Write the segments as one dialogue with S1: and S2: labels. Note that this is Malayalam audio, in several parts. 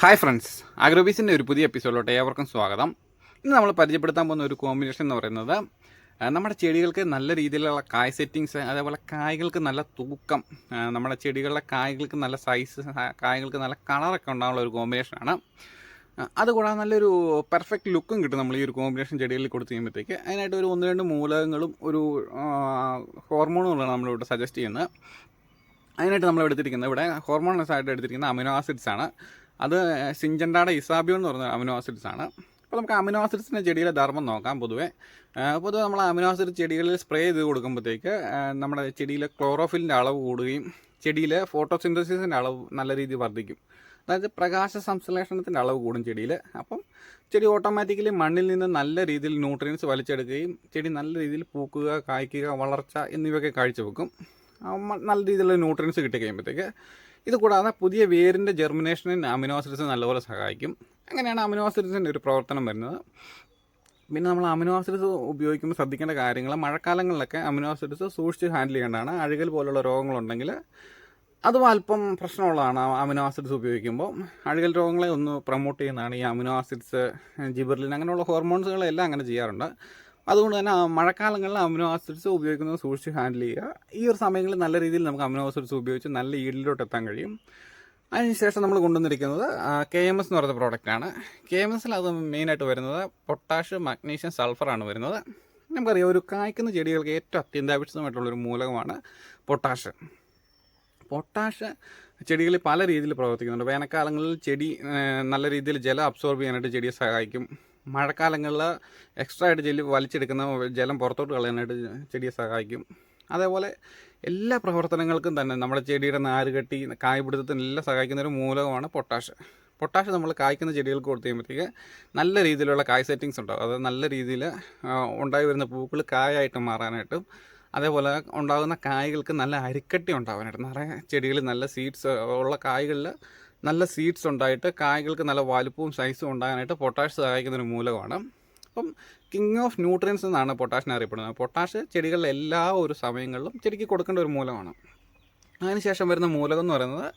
S1: ഹായ് ഫ്രണ്ട്സ് അഗ്രോബീസിന്റെ ഒരു പുതിയ എപ്പിസോഡിലോട്ട് ഏവർക്കും സ്വാഗതം. ഇന്ന് നമ്മൾ പരിചയപ്പെടുത്താൻ പോകുന്ന ഒരു കോമ്പിനേഷൻ എന്ന് പറയുന്നത് നമ്മുടെ ചെടികൾക്ക് നല്ല രീതിയിലുള്ള കായ് സെറ്റിങ്സ് അതേപോലെ കായ്കൾക്ക് നല്ല തൂക്കം നമ്മുടെ ചെടികളുടെ കായ്കൾക്ക് നല്ല സൈസ് കായ്കൾക്ക് നല്ല കളറൊക്കെ ഉണ്ടാകുന്ന ഒരു കോമ്പിനേഷനാണ് അതുകൂടാതെ നല്ലൊരു പെർഫെക്റ്റ് ലുക്കും കിട്ടും നമ്മൾ ഈ ഒരു കോമ്പിനേഷൻ ചെടികളിൽ കൊടുത്തു കഴിയുമ്പോഴത്തേക്ക്. അതിനായിട്ട് ഒരു ഒന്ന് രണ്ട് മൂലകങ്ങളും ഒരു ഹോർമോണുകളാണ് നമ്മളിവിടെ സജസ്റ്റ് ചെയ്യുന്നത്. അതിനായിട്ട് നമ്മൾ എടുത്തിരിക്കുന്നത് ഇവിടെ ഹോർമോൺലെസ് ആയിട്ട് എടുത്തിരിക്കുന്ന അമിനോ ആസിഡ്സ് ആണ്. അത് സിഞ്ചൻഡാടെ ഇസാബിയോ എന്ന് പറയുന്ന അമിനോ ആസിഡ്സ് ആണ്. അപ്പോൾ നമുക്ക് അമിനോ ആസിഡ്സിന്റെ ചെടിയിലെ ധർമ്മം നോക്കാം പൊതുവെ. പൊതുവെ നമ്മൾ അമിനോ ആസിഡ് ചെടികളിൽ സ്പ്രേ ചെയ്ത് കൊടുക്കുമ്പോഴത്തേക്ക് നമ്മുടെ ചെടിയിലെ ക്ലോറോഫിലിന്റെ അളവ് കൂടുകയും ചെടിയിലെ ഫോട്ടോസിന്തസിസിന്റെ അളവ് നല്ല രീതിയിൽ വർദ്ധിക്കും. അതായത് പ്രകാശ സംശ്ലേഷണത്തിന്റെ അളവ് കൂടും ചെടിയിൽ അപ്പം ചെടി ഓട്ടോമാറ്റിക്കലി മണ്ണിൽ നിന്ന് നല്ല രീതിയിൽ ന്യൂട്രിയൻസ് വലിച്ചെടുക്കുകയും ചെടി നല്ല രീതിയിൽ പൂക്കുക കായ്ക്കുക വളർച്ച എന്നിവയൊക്കെ കാഴ്ചവെക്കും. നല്ല രീതിയിലുള്ള ന്യൂട്രിയൻസ് കിട്ടി കഴിയുമ്പോഴത്തേക്ക് ഇത് കൂടാതെ പുതിയ വേരിന്റെ ജെർമിനേഷനിൽ അമിനോ ആസിഡ്സ് നല്ലപോലെ സഹായിക്കും. അങ്ങനെയാണ് അമിനോ ആസിഡ്സിന്റെ ഒരു പ്രവർത്തനം വരുന്നത്. പിന്നെ നമ്മൾ അമിനോ ആസിഡ്സ് ഉപയോഗിക്കുമ്പോൾ ശ്രദ്ധിക്കേണ്ട കാര്യങ്ങൾ മഴക്കാലങ്ങളിലൊക്കെ അമിനോ ആസിഡ്സ് സൂക്ഷിച്ച് ഹാൻഡിൽ ചെയ്യേണ്ടതാണ്. അഴുകൽ പോലുള്ള രോഗങ്ങളുണ്ടെങ്കിൽ അതും അല്പം പ്രശ്നമുള്ളതാണ് അമിനോസിഡ്സ് ഉപയോഗിക്കുമ്പോൾ. അഴുകൽ രോഗങ്ങളെ ഒന്ന് പ്രൊമോട്ട് ചെയ്യുന്നതാണ് ഈ അമിനോ ആസിഡ്സ് ജിബർലിൻ അങ്ങനെയുള്ള ഹോർമോൺസുകളെല്ലാം അങ്ങനെ ചെയ്യാറുണ്ട്. അതുകൊണ്ട് തന്നെ മഴക്കാലങ്ങളിൽ അമിനോ ആസിഡ്സ് ഉപയോഗിക്കുന്നത് സൂക്ഷിച്ച് ഹാൻഡിൽ ചെയ്യുക. ഈ ഒരു സമയങ്ങളിൽ നല്ല രീതിയിൽ നമുക്ക് അമിനോ ആസിഡ്സ് ഉപയോഗിച്ച് നല്ല ഈഡിലോട്ട് എത്താൻ കഴിയും. അതിനുശേഷം നമ്മൾ കൊണ്ടുവന്നിരിക്കുന്നത് കെ എം എസ് എന്ന് പറയുന്ന പ്രോഡക്റ്റാണ് കെ എം എസിൽ അത് മെയിനായിട്ട് വരുന്നത് പൊട്ടാഷ് മഗ്നീഷ്യം സൾഫറാണ് വരുന്നത്. നമുക്കറിയാം ഒരു കായ്ക്കുന്ന ചെടികൾക്ക് ഏറ്റവും അത്യന്താപേക്ഷിതമായിട്ടുള്ളൊരു മൂലകമാണ് പൊട്ടാഷ് പൊട്ടാഷ് ചെടികളിൽ പല രീതിയിൽ പ്രവർത്തിക്കുന്നുണ്ട്. വേനൽക്കാലങ്ങളിൽ ചെടി നല്ല രീതിയിൽ ജലം അബ്സോർബ് ചെയ്യാനായിട്ട് ചെടിയെ സഹായിക്കും. മഴക്കാലങ്ങളിൽ എക്സ്ട്രാ ആയിട്ട് ജെല്ലി വലിച്ചെടുക്കുന്ന ജലം പുറത്തോട്ട് കളയാനായിട്ട് ചെടിയെ സഹായിക്കും. അതേപോലെ എല്ലാ പ്രവർത്തനങ്ങൾക്കും തന്നെ നമ്മുടെ ചെടിയുടെ നാര് കെട്ടി കായ്പിടുത്തത്തിന് എല്ലാം സഹായിക്കുന്ന ഒരു മൂലകമാണ് പൊട്ടാഷ്. പൊട്ടാഷ് നമ്മൾ കായ്ക്കുന്ന ചെടികൾക്ക് കൊടുത്തു കഴിയുമ്പോഴത്തേക്ക് നല്ല രീതിയിലുള്ള കായ് സെറ്റിങ്സ് ഉണ്ടാവും. അത് നല്ല രീതിയിൽ ഉണ്ടായി വരുന്ന പൂക്കൾ കായായിട്ട് മാറാനായിട്ടും അതേപോലെ ഉണ്ടാകുന്ന കായ്കൾക്ക് നല്ല അരിക്കട്ടി ഉണ്ടാവാനായിട്ട് നിറയെ ചെടികളിൽ നല്ല സീഡ്സ് ഉള്ള കായ്കളിൽ നല്ല സീഡ്സ് ഉണ്ടായിട്ട് കായകൾക്ക് നല്ല വലുപ്പവും സൈസും ഉണ്ടാകാനായിട്ട് പൊട്ടാഷ് സഹായിക്കുന്ന ഒരു മൂലകമാണ്. അപ്പം കിങ് ഓഫ് ന്യൂട്രിയൻസ് എന്നാണ് പൊട്ടാഷിനെ അറിയപ്പെടുന്നത്. പൊട്ടാഷ് ചെടികളിലെ എല്ലാ ഒരു സമയങ്ങളിലും ചെടിക്ക് കൊടുക്കേണ്ട ഒരു മൂലമാണ്. അതിനുശേഷം വരുന്ന മൂലകം എന്ന് പറയുന്നത്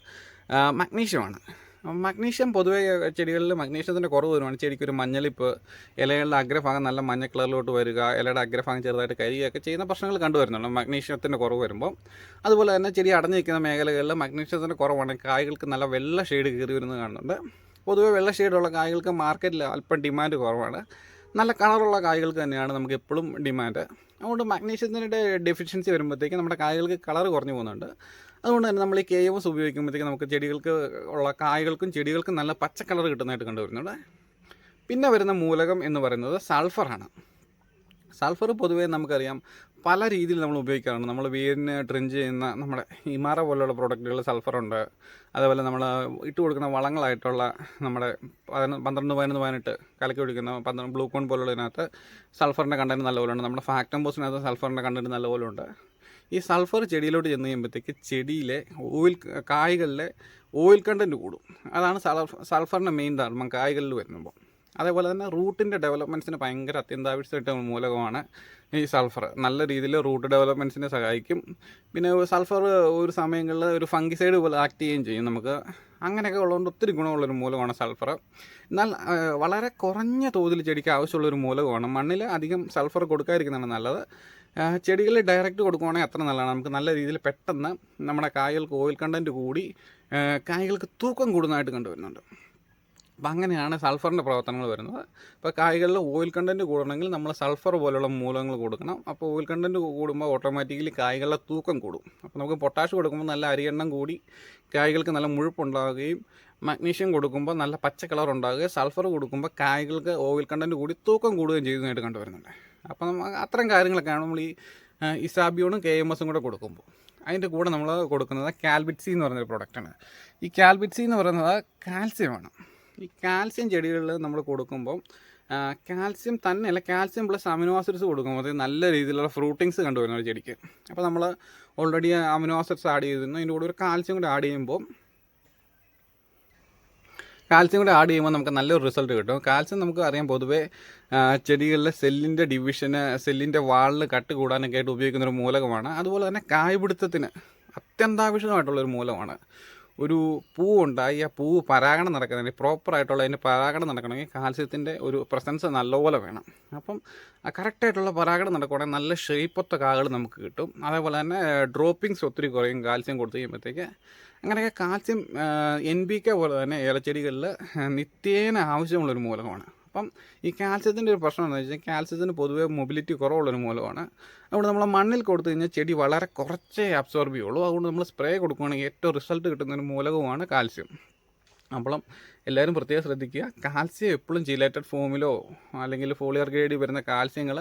S1: മഗ്നീഷ്യമാണ് മഗ്നീഷ്യം പൊതുവേ ചെടികളിൽ മഗ്നീഷ്യത്തിന്റെ കുറവ് വരുവാണ്. ചെടിക്ക് ഒരു മഞ്ഞളിപ്പ് ഇലകളുടെ അഗ്രഭാഗം നല്ല മഞ്ഞ കളറിലോട്ട് വരിക ഇലയുടെ അഗ്രഭാഗം ചെറുതായിട്ട് കരിയുകയൊക്കെ ചെയ്യുന്ന പ്രശ്നങ്ങൾ കണ്ടുവരുന്നുണ്ട്. മഗ്നീഷ്യത്തിന്റെ കുറവ് വരുമ്പോൾ അതുപോലെ തന്നെ ചെടി അടഞ്ഞു നിൽക്കുന്ന മേഖലകളിൽ മഗ്നീഷ്യത്തിന്റെ കുറവാണ്. കായകൾക്ക് നല്ല വെള്ള ഷെയ്ഡ് കയറി വരുന്നത് കാണുന്നുണ്ട്. പൊതുവെ വെള്ള ഷെയ്ഡുള്ള കായകൾക്ക് മാർക്കറ്റിൽ അല്പം ഡിമാൻഡ് കുറവാണ്. നല്ല കളറുള്ള കായ്കൾക്ക് തന്നെയാണ് നമുക്ക് എപ്പോഴും ഡിമാൻഡ് അതുകൊണ്ട് മാഗ്നീഷ്യത്തിന്റെ ഡെഫിഷ്യൻസി വരുമ്പോഴത്തേക്ക് നമ്മുടെ കായ്കൾക്ക് കളർ കുറഞ്ഞു പോകുന്നുണ്ട്. അതുകൊണ്ട് തന്നെ നമ്മൾ ഈ കെ എസ് ഉപയോഗിക്കുമ്പോഴത്തേക്ക് നമുക്ക് ചെടികൾക്ക് ഉള്ള കായ്കൾക്കും ചെടികൾക്കും നല്ല പച്ച കളർ കിട്ടുന്നതായിട്ട് കണ്ടുവരുന്നുണ്ട്. പിന്നെ വരുന്ന മൂലകം എന്ന് പറയുന്നത് സൾഫറാണ് സൾഫർ പൊതുവേ നമുക്കറിയാം പല രീതിയിൽ നമ്മൾ ഉപയോഗിക്കാറുണ്ട്. നമ്മൾ വീടിന് ട്രിഞ്ച് ചെയ്യുന്ന നമ്മുടെ ഇമാറ പോലുള്ള പ്രോഡക്റ്റുകൾ സൾഫറുണ്ട്. അതേപോലെ നമ്മൾ ഇട്ട് കൊടുക്കുന്ന വളങ്ങളായിട്ടുള്ള നമ്മുടെ പന്ത്രണ്ട് പതിനൊന്ന് പതിനെട്ട് കലക്കി ഒഴിക്കുന്ന പന്ത്രണ്ട് ബ്ലൂ കോൺ പോലുള്ളതിനകത്ത് സൾഫറിന്റെ കണ്ടന്റ് നല്ലപോലെ ഉണ്ട് നമ്മുടെ ഫാക്ടംബോസിനകത്ത് സൾഫറിന്റെ കണ്ടന്റ് നല്ലപോലെ ഉണ്ട് ഈ സൾഫർ ചെടിയിലോട്ട് ചെന്ന് കഴിയുമ്പോഴത്തേക്ക് ചെടിയിലെ ഓയിൽ കായ്കളിലെ ഓയിൽ കണ്ടന്റ് കൂടും. അതാണ് സൾഫ സൾഫറിന്റെ മെയിൻ ധർമ്മം കായ്കളിൽ വരുമ്പോൾ. അതേപോലെ തന്നെ റൂട്ടിന്റെ ഡെവലപ്മെന്റ്സിന് ഭയങ്കര അത്യന്താപേക്ഷിതമായിട്ട് മൂലകമാണ് ഈ സൾഫർ. നല്ല രീതിയിൽ റൂട്ട് ഡെവലപ്മെന്റ്സിനെ സഹായിക്കും. പിന്നെ സൾഫർ ഒരു സമയങ്ങളിൽ ഒരു ഫംഗിസൈഡ് പോലെ ആക്ട് ചെയ്യുകയും ചെയ്യും നമുക്ക്. അങ്ങനെയൊക്കെ ഉള്ളതുകൊണ്ട് ഒത്തിരി ഗുണമുള്ളൊരു മൂലകമാണ് സൾഫർ. എന്നാൽ വളരെ കുറഞ്ഞ തോതിൽ ചെടിക്ക് ആവശ്യമുള്ളൊരു മൂലകമാണ്. മണ്ണിൽ അധികം സൾഫർ കൊടുക്കാതിരിക്കുന്നതാണ് നല്ലത്. ചെടികളിൽ ഡയറക്റ്റ് കൊടുക്കുവാണെങ്കിൽ അത്ര നല്ലതാണ്. നമുക്ക് നല്ല രീതിയിൽ പെട്ടെന്ന് നമ്മുടെ കായകൾക്ക് ഓയിൽ കണ്ടന്റ് കൂടി കായ്കൾക്ക് തൂക്കം കൂടുന്നതായിട്ട് കണ്ടുവരുന്നുണ്ട്. അപ്പം അങ്ങനെയാണ് സൾഫറിന്റെ പ്രവർത്തനങ്ങൾ വരുന്നത്. ഇപ്പോൾ കായ്കളിൽ ഓയിൽ കണ്ടന്റ് കൂടണമെങ്കിൽ നമ്മൾ സൾഫർ പോലുള്ള മൂലങ്ങൾ കൊടുക്കണം. അപ്പോൾ ഓയിൽ കണ്ടന്റ് കൂടുമ്പോൾ ഓട്ടോമാറ്റിക്കലി കായ്കളുടെ തൂക്കം കൂടും. അപ്പോൾ നമുക്ക് പൊട്ടാഷ് കൊടുക്കുമ്പോൾ നല്ല അരിയെണ്ണം കൂടി കായ്കൾക്ക് നല്ല മുഴുപ്പുണ്ടാകുകയും മഗ്നീഷ്യം കൊടുക്കുമ്പോൾ നല്ല പച്ച കളർ ഉണ്ടാകുകയും സൾഫർ കൊടുക്കുമ്പോൾ കായ്കൾക്ക് ഓയിൽ കണ്ടന്റ് കൂടി തൂക്കം കൂടുകയും ചെയ്യുന്നതായിട്ട് കണ്ടുവരുന്നുണ്ട്. അപ്പോൾ നമ്മൾ അത്തരം കാര്യങ്ങളൊക്കെയാണ് നമ്മൾ ഈ ഇസാബിയോണും കെ എം എസും കൂടെ കൊടുക്കുമ്പോൾ. അതിന്റെ കൂടെ നമ്മൾ കൊടുക്കുന്നത് കാൽബിറ്റ്സി എന്ന് പറയുന്നൊരു പ്രൊഡക്റ്റാണ് ഈ കാൽബിറ്റ്സി എന്ന് പറയുന്നത് കാൽസ്യമാണ് ഈ കാൽസ്യം ചെടികളിൽ നമ്മൾ കൊടുക്കുമ്പോൾ കാൽസ്യം തന്നെ അല്ല കാൽസ്യം പ്ലസ് അമിനോ ആസിഡ്സ് കൊടുക്കുമ്പോൾ നല്ല രീതിയിലുള്ള ഫ്രൂട്ടിങ്സ് കണ്ടുവരുന്ന ഒരു ചെടിക്ക്. അപ്പോൾ നമ്മൾ ഓൾറെഡി അമിനോ ആസിഡ്സ് ആഡ് ചെയ്തിരുന്നു. അതിന്റെ കൂടെ ഒരു കാൽസ്യം കൂടെ ആഡ് ചെയ്യുമ്പോൾ കാൽസ്യം കൂടെ ആഡ് ചെയ്യുമ്പോൾ നമുക്ക് നല്ലൊരു റിസൾട്ട് കിട്ടും. കാൽസ്യം നമുക്ക് അറിയാം പൊതുവേ ചെടികളിലെ സെല്ലിന്റെ ഡിവിഷന് സെല്ലിന്റെ വാളിൽ കട്ട് കൂടാനൊക്കെ ആയിട്ട് ഉപയോഗിക്കുന്ന ഒരു മൂലകമാണ്. അതുപോലെ തന്നെ കായ്പിടുത്തത്തിന് അത്യന്താപേക്ഷിതമായിട്ടുള്ളൊരു മൂലമാണ്. ഒരു പൂവുണ്ടായി ആ പൂവ് പരാഗണം നടക്കുന്നതിന് പ്രോപ്പറായിട്ടുള്ള അതിന്റെ പരാഗണം നടക്കണമെങ്കിൽ കാൽസ്യത്തിന്റെ ഒരു പ്രസൻസ് നല്ലപോലെ വേണം. അപ്പം കറക്റ്റായിട്ടുള്ള പരാഗണം നടക്കുകയാണെങ്കിൽ നല്ല ഷേപ്പൊത്ത കാകൾ നമുക്ക് കിട്ടും. അതേപോലെ തന്നെ ഡ്രോപ്പിങ്സ് ഒത്തിരി കുറയും കാൽസ്യം കൊടുത്തു കഴിയുമ്പോഴത്തേക്ക്. അങ്ങനെയൊക്കെ കാൽസ്യം എൻ ബി കെ പോലെ തന്നെ ഏലച്ചെടികളിൽ നിത്യേന ആവശ്യമുള്ളൊരു മൂലകമാണ്. അപ്പം ഈ കാൽസ്യത്തിന്റെ ഒരു പ്രശ്നം എന്ന് വെച്ചാൽ കാൽസ്യത്തിന് പൊതുവേ മൊബിലിറ്റി കുറവുള്ളൊരു മൂലമാണ്. അതുകൊണ്ട് നമ്മൾ മണ്ണിൽ കൊടുത്തു കഴിഞ്ഞാൽ ചെടി വളരെ കുറച്ചേ അബ്സോർബ് ചെയ്യുള്ളൂ. അതുകൊണ്ട് നമ്മൾ സ്പ്രേ കൊടുക്കുകയാണെങ്കിൽ ഏറ്റവും റിസൾട്ട് കിട്ടുന്ന ഒരു മൂലകമാണ് കാൽസ്യം. അപ്പം എല്ലാവരും പ്രത്യേകം ശ്രദ്ധിക്കുക. കാൽസ്യം എപ്പോഴും ജിലേറ്റഡ് ഫോമിലോ അല്ലെങ്കിൽ ഫോളിയർ ഗ്രേഡിൽ വരുന്ന കാൽസ്യങ്ങൾ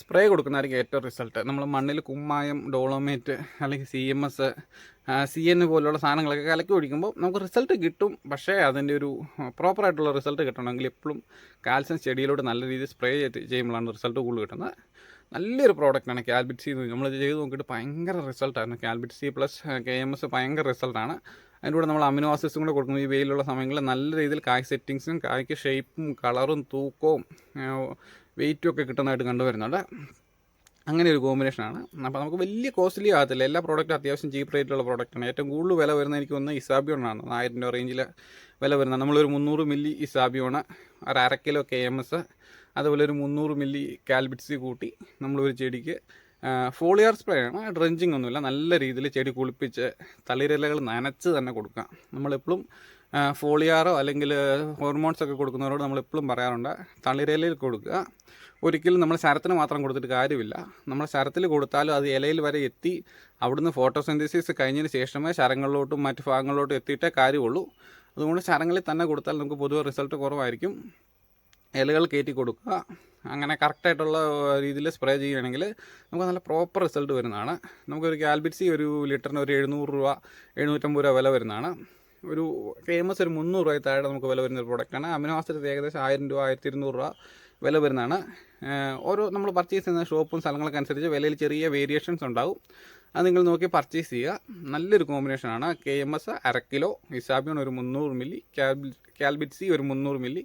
S1: സ്പ്രേ കൊടുക്കുന്നതായിരിക്കും ഏറ്റവും റിസൾട്ട് നമ്മൾ മണ്ണിൽ കുമ്മായം ഡോളോമേറ്റ് അല്ലെങ്കിൽ C M S C N പോലുള്ള സാധനങ്ങളൊക്കെ കലക്കി ഒഴിക്കുമ്പോൾ നമുക്ക് റിസൾട്ട് കിട്ടും. പക്ഷേ അതിന്റെ ഒരു പ്രോപ്പറായിട്ടുള്ള റിസൾട്ട് കിട്ടണമെങ്കിൽ എപ്പോഴും കാൽസ്യം ചെടിയിലോട്ട് നല്ല രീതിയിൽ സ്പ്രേ ചെയ്യുമ്പോഴാണ് റിസൾട്ട് കൂടുതൽ കിട്ടുന്നത്. നല്ലൊരു പ്രോഡക്റ്റാണ് കാൽബിറ്റ് സി നമ്മൾ ചെയ്ത് നോക്കിയിട്ട് ഭയങ്കര റിസൾട്ടായിരുന്നു Calbit C plus K M S ഭയങ്കര റിസൾട്ടാണ് അതിന്റെ കൂടെ നമ്മൾ അമിനോ ആസിഡ്സും കൂടെ കൊടുക്കുമ്പോൾ ഈ വെയിലുള്ള സമയങ്ങളിൽ നല്ല രീതിയിൽ കായ് സെറ്റിങ്സും കായ്ക്ക് ഷേപ്പും കളറും തൂക്കവും വെയിറ്റും ഒക്കെ കിട്ടുന്നതായിട്ട് കണ്ടുവരുന്നുണ്ട്. അങ്ങനെ ഒരു കോമ്പിനേഷനാണ് അപ്പോൾ നമുക്ക് വലിയ കോസ്റ്റ്ലി ആകത്തില്ല. എല്ലാ പ്രോഡക്റ്റും അത്യാവശ്യം ചീപ്പ് റേറ്റിലുള്ള പ്രോഡക്റ്റാണ് ഏറ്റവും കൂടുതൽ വില വരുന്ന എനിക്ക് ഒന്ന് ഇസാബിയോണാണ് ആയിരം രൂപ റേഞ്ചിൽ വില വരുന്നത്. നമ്മളൊരു മുന്നൂറ് മില്ലി ഇസാബിയോണ് ഒരു അര കിലോ കെ എം എസ് അതുപോലെ ഒരു മുന്നൂറ് മില്ലി കാൽബിറ്റ്സി കൂട്ടി നമ്മളൊരു ചെടിക്ക് ഫോളിയർ സ്പ്രേ ആണ്. ഡ്രഞ്ചിങ് ഒന്നുമില്ല. നല്ല രീതിയിൽ ചെടി കുളിപ്പിച്ച് തളിരിലകൾ നനച്ച് തന്നെ കൊടുക്കുക നമ്മളെപ്പോഴും ഫോളിയാറോ അല്ലെങ്കിൽ ഹോർമോൺസ് ഒക്കെ കൊടുക്കുന്നവരോട് നമ്മളെപ്പോഴും പറയാറുണ്ട് തളിരിലയിൽ കൊടുക്കുക. ഒരിക്കലും നമ്മൾ ശരത്തിന് മാത്രം കൊടുത്തിട്ട് കാര്യമില്ല. നമ്മൾ ശരത്തിൽ കൊടുത്താലും അത് ഇലയിൽ വരെ എത്തി അവിടുന്ന് ഫോട്ടോസിന്തസിസ് കഴിഞ്ഞതിന് ശേഷമേ ശരങ്ങളിലോട്ടും മറ്റ് ഭാഗങ്ങളിലോട്ടും എത്തിയിട്ടേ കാര്യമുള്ളൂ. അതുകൊണ്ട് ശരങ്ങളിൽ തന്നെ കൊടുത്താൽ നമുക്ക് പൊതുവെ റിസൾട്ട് കുറവായിരിക്കും. ഇലകൾ കയറ്റി കൊടുക്കുക. അങ്ങനെ കറക്റ്റായിട്ടുള്ള രീതിയിൽ സ്പ്രേ ചെയ്യുകയാണെങ്കിൽ നമുക്ക് നല്ല പ്രോപ്പർ റിസൾട്ട് വരുന്നതാണ്. നമുക്കൊരു കാൽബിറ്റ്സി ഒരു ലിറ്ററിന് ഒരു എഴുന്നൂറ് രൂപ എഴുന്നൂറ്റമ്പത് രൂപ വില വരുന്നതാണ്. ഒരു ഫേമസ് ഒരു മുന്നൂറ് രൂപ താഴെ നമുക്ക് വില വരുന്ന ഒരു പ്രോഡക്റ്റാണ് അമിനോ ആസിഡ് ഏകദേശം ആയിരം രൂപ ആയിരത്തി ഇരുന്നൂറ് രൂപ വില വരുന്നതാണ്. ഓരോ നമ്മൾ പർച്ചേസ് ചെയ്യുന്ന ഷോപ്പും സ്ഥലങ്ങളൊക്കെ അനുസരിച്ച് വിലയിൽ ചെറിയ വേരിയേഷൻസ് ഉണ്ടാകും അത് നിങ്ങൾ നോക്കി പർച്ചേസ് ചെയ്യുക. നല്ലൊരു കോമ്പിനേഷനാണ് കെ എം എസ് അര കിലോ ഇസാബിയോൺ ഒരു മുന്നൂറ് മില്ലി കാൽബി കാൽബിറ്റ്സി ഒരു മുന്നൂറ് മില്ലി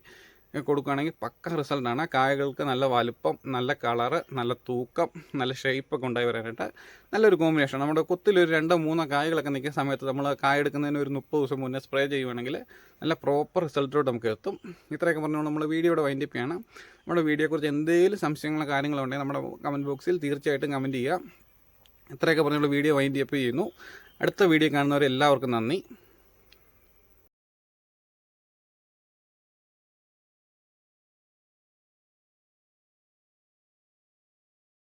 S1: കൊടുക്കുകയാണെങ്കിൽ പക്ക റിസൾട്ടാണ് കായകൾക്ക് നല്ല വലുപ്പം നല്ല കളറ് നല്ല തൂക്കം നല്ല ഷേപ്പൊക്കെ ഉണ്ടായി വരാനായിട്ട് നല്ലൊരു കോമ്പിനേഷൻ നമ്മുടെ കൊത്തിലൊരു രണ്ടോ മൂന്നോ കായകളൊക്കെ നിൽക്കുന്ന സമയത്ത് നമ്മൾ കായ എടുക്കുന്നതിന് ഒരു മുപ്പത് ദിവസം മുന്നേ സ്പ്രേ ചെയ്യുവാണെങ്കിൽ നല്ല പ്രോപ്പർ റിസൾട്ടിലോട്ട് നമുക്ക് എത്തും. ഇത്രയൊക്കെ പറഞ്ഞുകൊണ്ട് നമ്മൾ വീഡിയോയുടെ വൈൻഡപ്പ് ചെയ്യണം. നമ്മുടെ വീഡിയോയെക്കുറിച്ച് എന്തെങ്കിലും സംശയങ്ങളോ കാര്യങ്ങളോ ഉണ്ടെങ്കിൽ നമ്മുടെ കമന്റ് ബോക്സിൽ തീർച്ചയായിട്ടും കമന്റ് ചെയ്യുക. ഇത്രയൊക്കെ പറഞ്ഞുള്ള വീഡിയോ വൈൻഡ് അപ്പ് ചെയ്യുന്നു. അടുത്ത വീഡിയോ കാണുന്നവരെല്ലാവർക്കും നന്ദി.